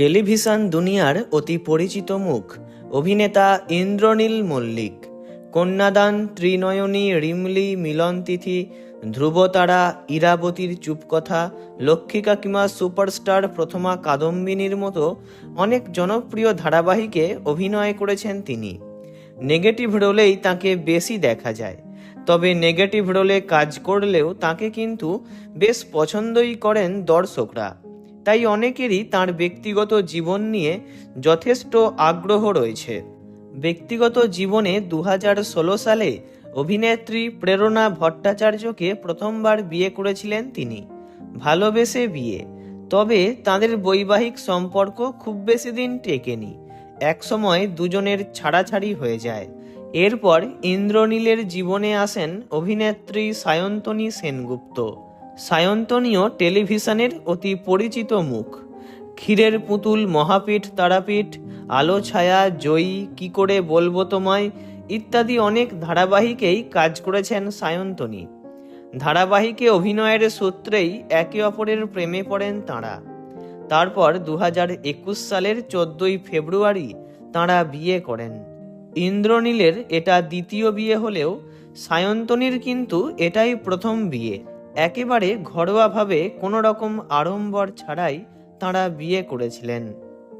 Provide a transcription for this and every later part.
Television দুনিয়ার অতি পরিচিত মুখ। অভিনেতা ইন্দ্রনীল মল্লিক, কন্যাদান ত্রিনয়নী রিমলি মিলনতিথি ধ্রুবতারা ইরাবতীর চুপকথা, লক্ষ্মী কাকিমা সুপারস্টার প্রথমা কাদম্বিনীর মতো অনেক জনপ্রিয় ধারাবাহিকে অভিনয় করেছেন তিনি। নেগেটিভ রোলেই তাকে বেশি দেখা যায়। তবে নেগেটিভ রোলে কাজ করলেও তাকে কিন্তু বেশ পছন্দই করেন দর্শকরা। তাই অনেকেরই তার ব্যক্তিগত জীবন নিয়ে যথেষ্ট আগ্রহ রয়েছে। ব্যক্তিগত জীবনে দু হাজার ষোলো সালে অভিনেত্রী প্রেরণা ভট্টাচার্যকে প্রথমবার বিয়ে করেছিলেন তিনি। ভালোবেসে বিয়ে। তবে তাদের বৈবাহিক সম্পর্ক খুব বেশি দিন টেকেনি। একসময় দুজনের ছাড়াছাড়ি হয়ে যায়। এরপর ইন্দ্রনীলের জীবনে আসেন অভিনেত্রী সায়ন্তনী সেনগুপ্ত। সায়ন্তনীয় টেলিভিশনের অতি পরিচিত মুখ। ক্ষীরের পুতুল, মহাপীঠ, তারাপীঠ, আলো, ছায়া, জয়ী, কি করে বলব তোমায়, ইত্যাদি অনেক ধারাবাহিকেই কাজ করেছেন সায়ন্তনী। ধারাবাহিকে অভিনয়ের সূত্রেই একে অপরের প্রেমে পড়েন তাঁরা। তারপর দু সালের চোদ্দই ফেব্রুয়ারি তাঁরা বিয়ে করেন। ইন্দ্রনীলের এটা দ্বিতীয় বিয়ে হলেও সায়ন্তনীর কিন্তু এটাই প্রথম বিয়ে। একেবারে ঘরোয়াভাবে কোনো রকম আড়ম্বর ছাড়াই তাঁরা বিয়ে করেছিলেন।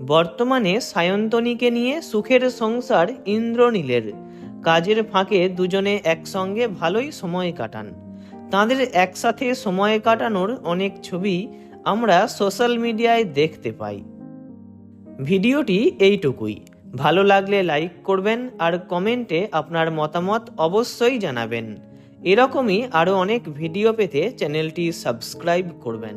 বর্তমানে সায়ন্তনীকে নিয়ে সুখের সংসার ইন্দ্রনীলের। কাজের ফাঁকে দুজনে একসঙ্গে ভালোই সময় কাটান। তাদের একসাথে সময় কাটানোর অনেক ছবি আমরা সোশ্যাল মিডিয়ায় দেখতে পাই। ভিডিওটি এইটুকুই। ভালো লাগলে লাইক করবেন আর কমেন্টে আপনার মতামত অবশ্যই জানাবেন। এরকমই আরও অনেক ভিডিও পেতে চ্যানেলটি সাবস্ক্রাইব করবেন।